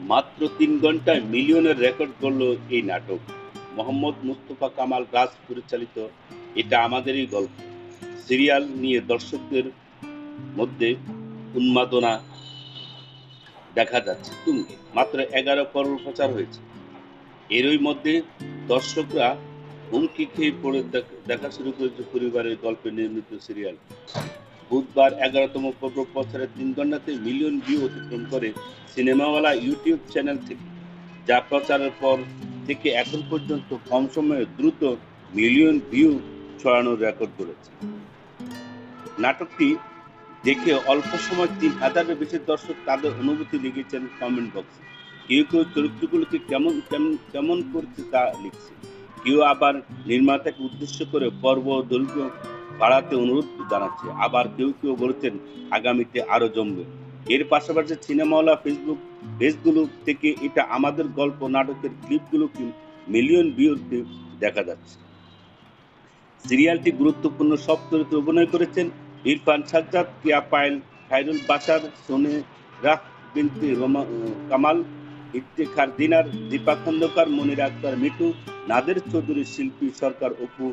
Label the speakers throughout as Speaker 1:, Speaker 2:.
Speaker 1: মাত্র তিন ঘন্টায় মিলিয়নের রেকর্ড করল এই নাটক। মোহাম্মদ মুস্তফা কামাল রাজ পরিচালিত এটা আমাদেরই গল্প। সিরিয়াল নিয়ে দর্শকদের মধ্যে উন্মাদনা দেখা যাচ্ছে। তুঙ্গে মাত্র এগারো পর্ব প্রচার হয়েছে। এরই মধ্যে দর্শকরা হুমকি খেয়ে পড়ে দেখা শুরু করেছে পরিবারের গল্পে নির্মিত সিরিয়াল। বুধবার এগারোতম প্রচারের তিন ঘন্টাতে মিলিয়ন ভিউ অতিক্রম করে সিনেমাওয়ালা ইউটিউব চ্যানেল থেকে, যা প্রচারের পর থেকে এখন পর্যন্ত কম সময়ে দ্রুত মিলিয়ন ভিউ ছড়ানোর রেকর্ড করেছে নাটকটি দেখে অল্প সময় তিন হাজারের বেশি দর্শক তাদের অনুভূতি লিখেছেন কমেন্ট বক্সে। কেউ কেউ চরিত্রগুলোকে কেমন কেমন করছে তা লিখছে। কেউ আবার নির্মাতাকে উদ্দেশ্য করে পর্ব দৈর্ঘ্য বাড়াতে অনুরোধ জানাচ্ছে। আবার কেউ কেউ বলেছেন, আগামীতে আরও জমবে। এর পাশাপাশি সিনেমাওয়ালা ফেসবুক পেজগুলো থেকে এটা আমাদের গল্প, নাটকের ক্লিপগুলোকে মিলিয়ন ভিউতে দেখা যাচ্ছে। সিরিয়ালটি গুরুত্বপূর্ণ সব চরিত্রে অভিনয় করেছেন ইরফান সাজ্জাদ কিয়া পায়েল, খায়রুল বাশার, সোনে রাখ বিনতে কামাল, ইফতেখার দিনার, দীপা খন্দকার, মনির আক্তার মিঠু, নাদের চৌধুরী শিল্পী সরকার অপু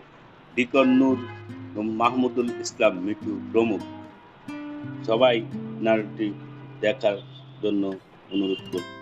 Speaker 1: ডিকন নূর মাহমুদুল ইসলাম মিটু প্রমুখ। সবাই নাটকটি দেখার জন্য অনুরোধ করছি।